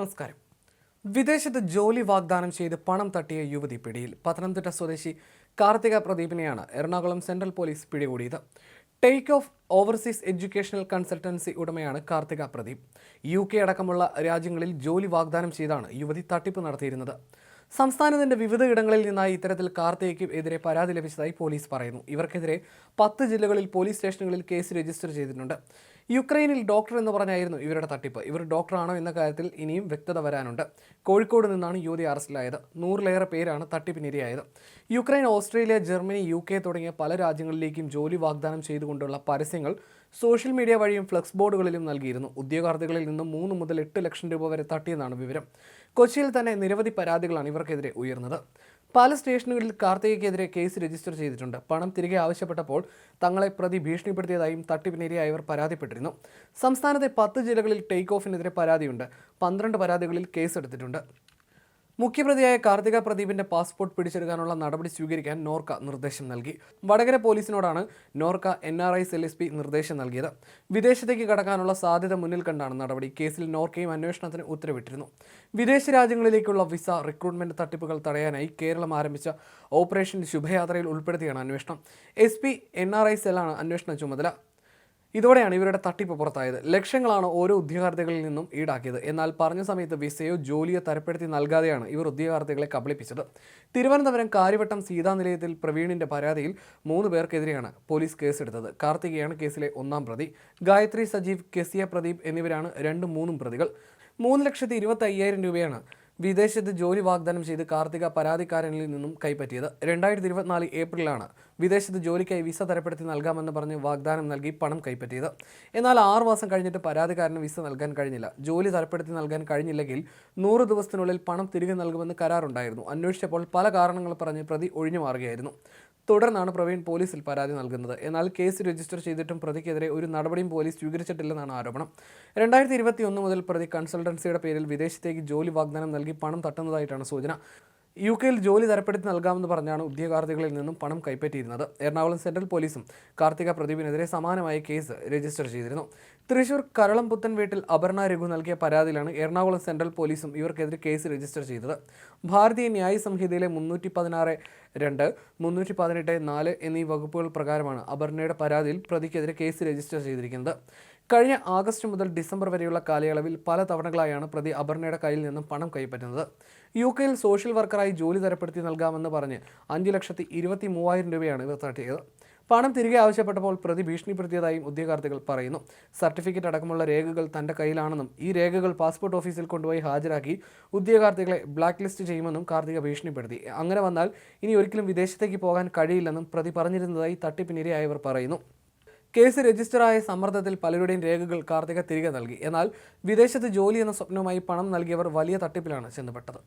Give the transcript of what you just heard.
നമസ്കാരം. വിദേശത്ത് ജോലി വാഗ്ദാനം ചെയ്ത് പണം തട്ടിയ യുവതി പിടിയിൽ. പത്തനംതിട്ട സ്വദേശി കാർത്തിക പ്രദീപിനെയാണ് എറണാകുളം സെൻട്രൽ പോലീസ് പിടികൂടിയത്. Take off overseas educational consultancy ഉടമയാണ് കാർത്തിക പ്രദീപ്. യു കെ അടക്കമുള്ള രാജ്യങ്ങളിൽ ജോലി വാഗ്ദാനം ചെയ്താണ് യുവതി തട്ടിപ്പ് നടത്തിയിരുന്നത്. സംസ്ഥാനത്തിന്റെ വിവിധ ഇടങ്ങളിൽ നിന്നായി ഇത്തരത്തിൽ കാർത്തികയ്ക്ക് എതിരെ പരാതി ലഭിച്ചതായി പോലീസ് പറയുന്നു. ഇവർക്കെതിരെ പത്ത് ജില്ലകളിൽ പോലീസ് സ്റ്റേഷനുകളിൽ കേസ് രജിസ്റ്റർ ചെയ്തിട്ടുണ്ട്. യുക്രൈനിൽ ഡോക്ടർ എന്ന് പറഞ്ഞായിരുന്നു ഇവരുടെ തട്ടിപ്പ്. ഇവർ ഡോക്ടറാണോ എന്ന കാര്യത്തിൽ ഇനിയും വ്യക്തത വരാനുണ്ട്. കോഴിക്കോട് നിന്നാണ് യുവതി അറസ്റ്റിലായത്. നൂറിലേറെ പേരാണ് തട്ടിപ്പിനിരയായത്. യുക്രൈൻ ഓസ്ട്രേലിയ ജർമ്മനി യു തുടങ്ങിയ പല രാജ്യങ്ങളിലേക്കും ജോലി വാഗ്ദാനം ചെയ്തുകൊണ്ടുള്ള പരസ്യങ്ങൾ സോഷ്യൽ മീഡിയ വഴിയും ഫ്ലക്സ് ബോർഡുകളിലും നൽകിയിരുന്നു. ഉദ്യോഗാർത്ഥികളിൽ നിന്നും മൂന്ന് മുതൽ എട്ട് ലക്ഷം രൂപ വരെ തട്ടിയെന്നാണ് വിവരം. കൊച്ചിയിൽ തന്നെ നിരവധി പരാതികളാണ് ഇവർക്കെതിരെ ഉയർന്നത്. പല സ്റ്റേഷനുകളിൽ കാർത്തികയ്ക്കെതിരെ കേസ് രജിസ്റ്റർ ചെയ്തിട്ടുണ്ട്. പണം തിരികെ ആവശ്യപ്പെട്ടപ്പോൾ തങ്ങളെ പ്രതി ഭീഷണിപ്പെടുത്തിയതായും തട്ടിപ്പിനിരയായവർ പരാതിപ്പെട്ടിരുന്നു. സംസ്ഥാനത്തെ പത്ത് ജില്ലകളിൽ ടേക്ക് ഓഫിനെതിരെ പരാതിയുണ്ട്. പന്ത്രണ്ട് പരാതികളിൽ കേസെടുത്തിട്ടുണ്ട്. മുഖ്യപ്രതിയായ കാർത്തിക പ്രദീപിന്റെ പാസ്പോർട്ട് പിടിച്ചെടുക്കാനുള്ള നടപടി സ്വീകരിക്കാൻ നോർക്ക നിർദ്ദേശം നൽകി. Vadakara പോലീസിനോടാണ് NORKA N R I L S P നിർദ്ദേശം നൽകിയത്. വിദേശത്തേക്ക് കടക്കാനുള്ള സാധ്യത മുന്നിൽ കണ്ടാണ് നടപടി. കേസിൽ നോർക്കയും അന്വേഷണത്തിന് ഉത്തരവിട്ടിരുന്നു. വിദേശ രാജ്യങ്ങളിലേക്കുള്ള വിസ റിക്രൂട്ട്മെന്റ് തട്ടിപ്പുകൾ തടയാനായി കേരളം ആരംഭിച്ച ഓപ്പറേഷൻ ശുഭയാത്രയിൽ ഉൾപ്പെടുത്തിയാണ് അന്വേഷണം. S P N R I സെല്ലാണ് അന്വേഷണ ചുമതല. ഇതോടെയാണ് ഇവരുടെ തട്ടിപ്പ് പുറത്തായത്. ലക്ഷങ്ങളാണ് ഓരോ ഉദ്യോഗാർത്ഥികളിൽ നിന്നും ഈടാക്കിയത്. എന്നാൽ പറഞ്ഞ സമയത്ത് വിസയോ ജോലിയോ തരപ്പെടുത്തി നൽകാതെയാണ് ഇവർ ഉദ്യോഗാർത്ഥികളെ കബളിപ്പിച്ചത്. തിരുവനന്തപുരം കാര്യവട്ടം സീതാ നിലയത്തിൽ പ്രവീണിന്റെ പരാതിയിൽ മൂന്ന് പേർക്കെതിരെയാണ് പോലീസ് കേസെടുത്തത്. കാർത്തികയാണ് കേസിലെ ഒന്നാം പ്രതി. ഗായത്രി സജീവ് കെസിയ പ്രദീപ് എന്നിവരാണ് രണ്ടും മൂന്നും പ്രതികൾ. മൂന്ന് ലക്ഷത്തി ഇരുപത്തി അയ്യായിരം രൂപയാണ് വിദേശത്ത് ജോലി വാഗ്ദാനം ചെയ്ത് കാർത്തിക പരാതിക്കാരനിൽ നിന്നും കൈപ്പറ്റിയത്. രണ്ടായിരത്തി ഇരുപത്തിനാല് ഏപ്രിലാണ് വിദേശത്ത് ജോലിക്കായി വിസ തരപ്പെടുത്തി നൽകാമെന്ന് പറഞ്ഞ് വാഗ്ദാനം നൽകി പണം കൈപ്പറ്റിയത്. എന്നാൽ ആറു മാസം കഴിഞ്ഞിട്ട് പരാതിക്കാരന് വിസ നൽകാൻ കഴിഞ്ഞില്ല. ജോലി തരപ്പെടുത്തി നൽകാൻ കഴിഞ്ഞില്ലെങ്കിൽ നൂറ് ദിവസത്തിനുള്ളിൽ പണം തിരികെ നൽകുമെന്ന് കരാറുണ്ടായിരുന്നു. അന്വേഷിച്ചപ്പോൾ പല കാരണങ്ങൾ പറഞ്ഞ് പ്രതി ഒഴിഞ്ഞു മാറുകയായിരുന്നു. തുടർന്നാണ് പ്രവീൺ പോലീസിൽ പരാതി നൽകുന്നത്. എന്നാൽ കേസ് രജിസ്റ്റർ ചെയ്തിട്ടും പ്രതിക്കെതിരെ ഒരു നടപടിയും പോലീസ് സ്വീകരിച്ചിട്ടില്ലെന്നാണ് ആരോപണം. രണ്ടായിരത്തി ഇരുപത്തി ഒന്ന് മുതൽ പ്രതി കൺസൾട്ടൻസിയുടെ പേരിൽ വിദേശത്തേക്ക് ജോലി വാഗ്ദാനം നൽകി പണം തട്ടുന്നതായിട്ടാണ് സൂചന. യു കെയിൽ ജോലി തരപ്പെടുത്തി നൽകാമെന്ന് പറഞ്ഞാണ് ഉദ്യോഗാർത്ഥികളിൽ നിന്നും പണം കൈപ്പറ്റിയിരുന്നത്. എറണാകുളം സെൻട്രൽ പോലീസും കാർത്തിക പ്രദീപിനെതിരെ സമാനമായ കേസ് രജിസ്റ്റർ ചെയ്തിരുന്നു. തൃശൂർ കരളം പുത്തൻ വീട്ടിൽ അപർണ രഘു നൽകിയ പരാതിയിലാണ് എറണാകുളം സെൻട്രൽ പോലീസും ഇവർക്കെതിരെ കേസ് രജിസ്റ്റർ ചെയ്തത്. ഭാരതീയ ന്യായ സംഹിതയിലെ മുന്നൂറ്റി പതിനാറ് രണ്ട് മുന്നൂറ്റി പതിനെട്ട് നാല് എന്നീ വകുപ്പുകൾ പ്രകാരമാണ് അപർണയുടെ പരാതിയിൽ പ്രതിക്കെതിരെ കേസ് രജിസ്റ്റർ ചെയ്തിരിക്കുന്നത്. കഴിഞ്ഞ ആഗസ്റ്റ് മുതൽ ഡിസംബർ വരെയുള്ള കാലയളവിൽ പല തവണകളായാണ് പ്രതി അപർണയുടെ കയ്യിൽ നിന്നും പണം കൈപ്പറ്റുന്നത്. യു കെയിൽ സോഷ്യൽ വർക്കറായി ജോലി തരപ്പെടുത്തി നൽകാമെന്ന് പറഞ്ഞ് അഞ്ച് ലക്ഷത്തി ഇരുപത്തി മൂവായിരം രൂപയാണ് ഇവർ തട്ടിയത്. പണം തിരികെ ആവശ്യപ്പെട്ടപ്പോൾ പ്രതി ഭീഷണിപ്പെടുത്തിയതായും ഉദ്യോഗാർത്ഥികൾ പറയുന്നു. സർട്ടിഫിക്കറ്റ് അടക്കമുള്ള രേഖകൾ തന്റെ കയ്യിലാണെന്നും ഈ രേഖകൾ പാസ്പോർട്ട് ഓഫീസിൽ കൊണ്ടുപോയി ഹാജരാക്കി ഉദ്യോഗാർത്ഥികളെ ബ്ലാക്ക് ലിസ്റ്റ് ചെയ്യുമെന്നും കാർത്തിക ഭീഷണിപ്പെടുത്തി. അങ്ങനെ വന്നാൽ ഇനി ഒരിക്കലും വിദേശത്തേക്ക് പോകാൻ കഴിയില്ലെന്നും പ്രതി പറഞ്ഞിരുന്നതായി തട്ടിപ്പിനിരയായവർ പറയുന്നു. കേസ് രജിസ്റ്ററായ സമ്മർദ്ദത്തിൽ പലരുടെയും രേഖകൾ കാർത്തിക തിരികെ നൽകി. എന്നാൽ വിദേശത്ത് ജോലി എന്ന സ്വപ്നവുമായി പണം നൽകിയവർ വലിയ തട്ടിപ്പിലാണ് ചെന്നുപെട്ടത്.